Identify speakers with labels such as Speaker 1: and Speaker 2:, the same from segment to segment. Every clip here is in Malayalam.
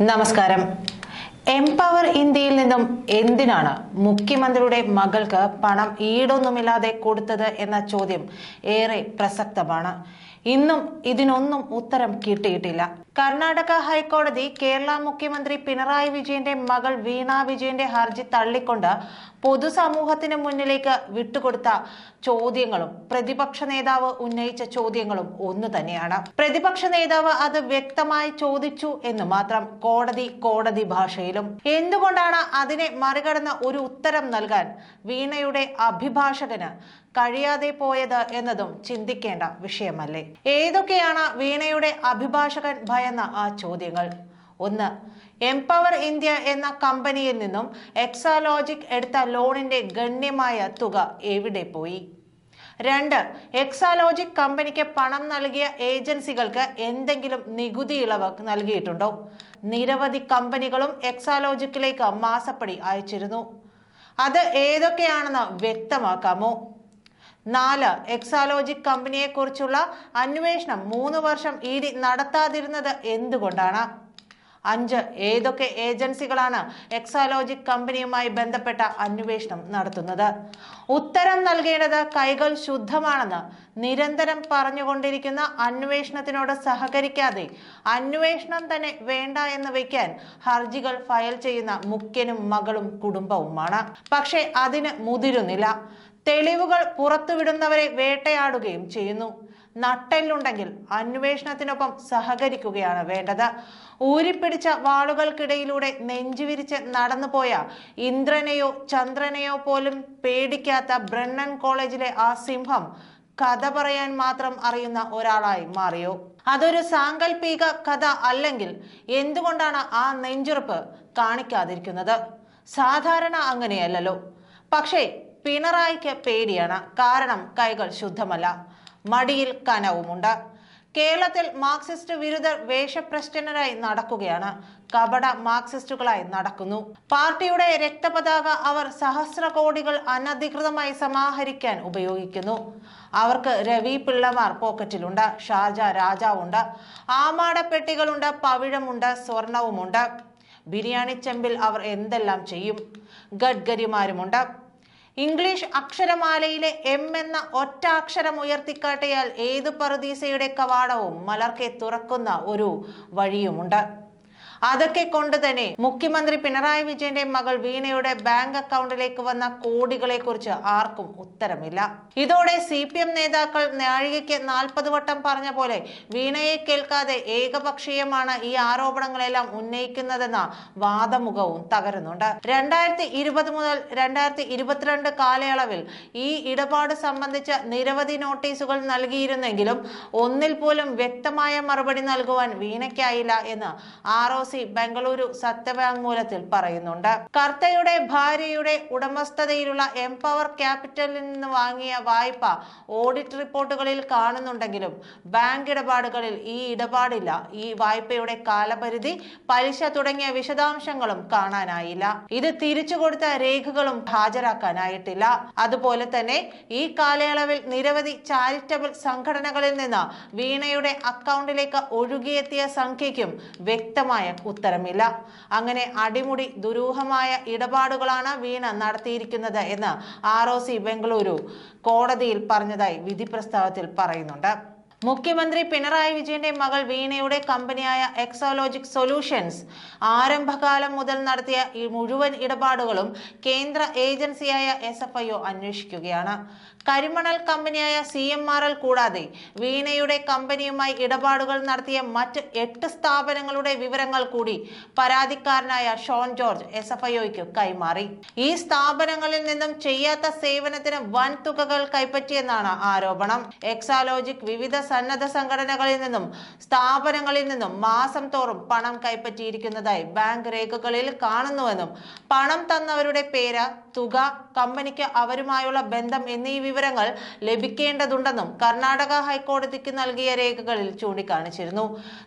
Speaker 1: നമസ്കാരം എംപവർ ഇന്ത്യയിൽ നിന്നും എന്തിനാണ് മുഖ്യമന്ത്രിയുടെ മകൾക്ക് പണം ഈടൊന്നുമില്ലാതെ കൊടുത്തത് എന്ന ചോദ്യം ഏറെ പ്രസക്തമാണ്. ഇന്നും ഇതിനൊന്നും ഉത്തരം കിട്ടിയിട്ടില്ല. കർണാടക ഹൈക്കോടതി കേരള മുഖ്യമന്ത്രി പിണറായി വിജയന്റെ മകൾ വീണ വിജയന്റെ ഹർജി തള്ളിക്കൊണ്ട് പൊതുസമൂഹത്തിന് മുന്നിലേക്ക് വിട്ടുകൊടുത്ത ചോദ്യങ്ങളും പ്രതിപക്ഷ നേതാവ് ഉന്നയിച്ച ചോദ്യങ്ങളും ഒന്നു തന്നെയാണ്. പ്രതിപക്ഷ നേതാവ് അത് വ്യക്തമായി ചോദിച്ചു എന്ന് മാത്രം കോടതി കോടതി ഭാഷയിലും എന്തുകൊണ്ടാണ് അതിനെ മറികടന്ന ഒരു ഉത്തരം നൽകാൻ വീണയുടെ അഭിഭാഷകന് കഴിയാതെ പോയത് എന്നതും ചിന്തിക്കേണ്ട വിഷയമല്ലേ? ഏതൊക്കെയാണ് വീണയുടെ അഭിഭാഷകൻ ഭയന്ന ആ ചോദ്യങ്ങൾ? ഒന്ന് എംപവർ ഇന്ത്യ എന്ന കമ്പനിയിൽ നിന്നും എക്സാലോജിക് എടുത്ത ലോണിന്റെ ഗണ്യമായ തുക എവിടെ പോയി? രണ്ട് എക്സാലോജിക് കമ്പനിക്ക് പണം നൽകിയ ഏജൻസികൾക്ക് എന്തെങ്കിലും നികുതി ഇളവ് നൽകിയിട്ടുണ്ടോ? നിരവധി കമ്പനികളും എക്സാലോജിക്കിലേക്ക് മാസപ്പടി അയച്ചിരുന്നു. അത് ഏതൊക്കെയാണെന്ന് വ്യക്തമാക്കാമോ? നാല് എക്സാലോജിക് കമ്പനിയെക്കുറിച്ചുള്ള അന്വേഷണം മൂന്ന് വർഷം ഇ ഡി നടത്താതിരുന്നത് എന്തുകൊണ്ടാണ്? അഞ്ച് ഏതൊക്കെ ഏജൻസികളാണ് എക്സാലോജിക് കമ്പനിയുമായി ബന്ധപ്പെട്ട അന്വേഷണം നടത്തുന്നത്? ഉത്തരം നൽകേണ്ടത് കൈകൾ ശുദ്ധമാണെന്ന് നിരന്തരം പറഞ്ഞുകൊണ്ടിരിക്കുന്ന അന്വേഷണത്തിനോട് സഹകരിക്കാതെ അന്വേഷണം തന്നെ വേണ്ട എന്ന് വയ്ക്കാൻ ഹർജികൾ ഫയൽ ചെയ്യുന്ന മുഖ്യനും മകളും കുടുംബവുമാണ്. പക്ഷേ അതിന് മുതിരുന്നില്ല. തെളിവുകൾ പുറത്തുവിടുന്നവരെ വേട്ടയാടുകയും ചെയ്യുന്നു. നട്ടെല്ലുണ്ടെങ്കിൽ അന്വേഷണത്തിനൊപ്പം സഹകരിക്കുകയാണ് വേണ്ടത്. ഊരിപ്പിടിച്ച വാളുകൾക്കിടയിലൂടെ നെഞ്ചുവിരിച്ച് നടന്നുപോയ ഇന്ദ്രനെയോ ചന്ദ്രനെയോ പോലും പേടിക്കാത്ത ബ്രണ്ണൻ കോളേജിലെ ആ സിംഹം കഥ പറയാൻ മാത്രം അറിയുന്ന ഒരാളായി മാറിയോ? അതൊരു സാങ്കല്പിക കഥ അല്ലെങ്കിൽ എന്തുകൊണ്ടാണ് ആ നെഞ്ചുറപ്പ് കാണിക്കാതിരിക്കുന്നത്? സാധാരണ അങ്ങനെയല്ലല്ലോ. പക്ഷേ പിണറായിക്ക് പേടിയാണ്. കാരണം കൈകൾ ശുദ്ധമല്ല. മടിയിൽ കനവുമുണ്ട്. കേരളത്തിൽ മാർക്സിസ്റ്റ് വിരുദ്ധർ വേഷപ്രശ്നരായി നടക്കുകയാണ്. കപട മാർക്സിസ്റ്റുകളായി നടക്കുന്നു. പാർട്ടിയുടെ രക്തപതാക അവർ സഹസ്ര കോടികൾ അനധികൃതമായി സമാഹരിക്കാൻ ഉപയോഗിക്കുന്നു. അവർക്ക് രവി പിള്ളമാർ പോക്കറ്റിലുണ്ട്. ഷാർജ രാജാവുണ്ട്. ആമാടപ്പെട്ടികളുണ്ട് പവിഴമുണ്ട്. സ്വർണവുമുണ്ട്. ബിരിയാണി ചെമ്പിൽ അവർ എന്തെല്ലാം ചെയ്യും? ഗഡ്കരിമാരുമുണ്ട് ഇംഗ്ലീഷ് അക്ഷരമാലയിലെ എം എന്ന ഒറ്റ അക്ഷരം ഉയർത്തിക്കാട്ടിയാൽ ഏത് പറുദീസയുടെ കവാടവും മലർക്കെ തുറക്കുന്ന ഒരു വഴിയുമുണ്ട്. അതൊക്കെ കൊണ്ട് തന്നെ മുഖ്യമന്ത്രി പിണറായി വിജയന്റെ മകൾ വീണയുടെ ബാങ്ക് അക്കൗണ്ടിലേക്ക് വന്ന കോടികളെ കുറിച്ച് ആർക്കും ഉത്തരമില്ല. ഇതോടെ സി പി എം നേതാക്കൾ നാഴികയ്ക്ക് നാൽപ്പത് വട്ടം പറഞ്ഞ പോലെ വീണയെ കേൾക്കാതെ ഏകപക്ഷീയമാണ് ഈ ആരോപണങ്ങളെല്ലാം ഉന്നയിക്കുന്നതെന്ന വാദമുഖവും തകരുന്നുണ്ട്. രണ്ടായിരത്തി ഇരുപത് മുതൽ രണ്ടായിരത്തി ഇരുപത്തിരണ്ട് കാലയളവിൽ ഈ ഇടപാട് സംബന്ധിച്ച നിരവധി നോട്ടീസുകൾ നൽകിയിരുന്നെങ്കിലും ഒന്നിൽ പോലും വ്യക്തമായ മറുപടി നൽകുവാൻ വീണയ്ക്കായില്ല എന്ന് ആർ ഒ സി ബംഗളൂരു സത്യവാങ്മൂലത്തിൽ പറയുന്നുണ്ട്. കർത്തയുടെ ഭാര്യയുടെ ഉടമസ്ഥതയിലുള്ള എംപവർ ക്യാപിറ്റലിൽ നിന്ന് വാങ്ങിയ വായ്പ ഓഡിറ്റ് റിപ്പോർട്ടുകളിൽ കാണുന്നുണ്ടെങ്കിലും ബാങ്ക് ഇടപാടുകളിൽ ഈ ഇടപാടില്ല. ഈ വായ്പയുടെ കാലപരിധി പലിശ തുടങ്ങിയ വിശദാംശങ്ങളും കാണാനായില്ല. ഇത് തിരിച്ചു കൊടുത്ത രേഖകളും ഹാജരാക്കാനായിട്ടില്ല. അതുപോലെ തന്നെ ഈ കാലയളവിൽ നിരവധി ചാരിറ്റബിൾ സംഘടനകളിൽ നിന്ന് വീണയുടെ അക്കൗണ്ടിലേക്ക് ഒഴുകിയെത്തിയ സംഖ്യയ്ക്കും വ്യക്തമായ ഉത്തരമില്ല. അങ്ങനെ അടിമുടി ദുരൂഹമായ ഇടപാടുകളാണ് വീണ നടത്തിയിരിക്കുന്നത് എന്ന് ആർ ബംഗളൂരു കോടതിയിൽ പറഞ്ഞതായി വിധി പ്രസ്താവത്തിൽ പറയുന്നുണ്ട്. മുഖ്യമന്ത്രി പിണറായി വിജയന്റെ മകൾ വീണയുടെ കമ്പനിയായ എക്സോലോജിക് സൊല്യൂഷൻസ് ആരംഭകാലം മുതൽ നടത്തിയ ഈ മുഴുവൻ ഇടപാടുകളും കേന്ദ്ര ഏജൻസിയായ എസ് എഫ് ഐ ഒ അന്വേഷിക്കുകയാണ്. കരിമണൽ കമ്പനിയായ സി എം ആർ എൽ കൂടാതെ വീണയുടെ കമ്പനിയുമായി ഇടപാടുകൾ നടത്തിയ മറ്റ് എട്ട് സ്ഥാപനങ്ങളുടെ വിവരങ്ങൾ കൂടി പരാതിക്കാരനായ Shone George S F I ഒക്ക് കൈമാറി. ഈ സ്ഥാപനങ്ങളിൽ നിന്നും ചെയ്യാത്ത സേവനത്തിന് വൻ തുകകൾ കൈപ്പറ്റിയെന്നാണ് ആരോപണം. എക്സാലോജിക് വിവിധ സന്നദ്ധ സംഘടനകളിൽ നിന്നും സ്ഥാപനങ്ങളിൽ നിന്നും മാസം തോറും പണം കൈപ്പറ്റിയിരിക്കുന്നതായി ബാങ്ക് രേഖകളിൽ കാണുന്നുവെന്നും പണം തന്നവരുടെ പേര് തുക കമ്പനിക്ക് അവരുമായുള്ള ബന്ധം എന്നീ വിവരങ്ങൾ ലഭിക്കേണ്ടതുണ്ടെന്നും കർണാടക ഹൈക്കോടതിക്ക് നൽകിയ രേഖകളിൽ ചൂണ്ടിക്കാണിച്ചിരുന്നു.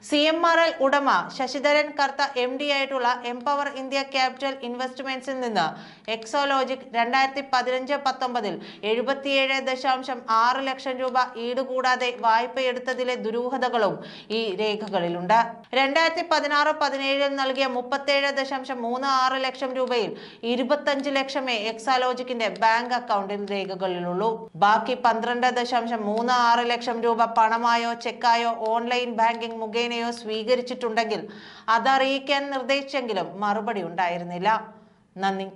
Speaker 1: സി എം ആർ എൽ ഉടമ ശശിധരൻ കർത്ത എം ഡി ആയിട്ടുള്ള എംപവർ ഇന്ത്യ ക്യാപിറ്റൽ ഇൻവെസ്റ്റ്മെന്റ്സിൽ നിന്ന് എക്സോലോജിക് രണ്ടായിരത്തി പതിനഞ്ച് പത്തൊമ്പതിൽ എഴുപത്തിയേഴ് ദശാംശം ആറ് ലക്ഷം രൂപ ഈടുകൂടാതെ വായ്പയെടുത്തതിലെ ദുരൂഹതകളും ഈ രേഖകളിലുണ്ട്. രണ്ടായിരത്തി പതിനാറ് പതിനേഴിൽ നൽകിയ മുപ്പത്തേഴ് ദശാംശം മൂന്ന് ആറ് ലക്ഷം രൂപയിൽ ഇരുപത്തഞ്ച് ലക്ഷമേ എക്സാലോജിക്കിന്റെ ബാങ്ക് അക്കൗണ്ടിൽ രേഖകളിലുള്ളൂ. ബാക്കി പന്ത്രണ്ട് ദശാംശം മൂന്ന് ആറ് ലക്ഷം രൂപ പണമായോ ചെക്കായോ ഓൺലൈൻ ബാങ്കിംഗ് മുഖേനയോ സ്വീകരിച്ചിട്ടുണ്ടെങ്കിൽ അതറിയിക്കാൻ നിർദ്ദേശിച്ചെങ്കിലും മറുപടി ഉണ്ടായിരുന്നില്ല. നന്ദി.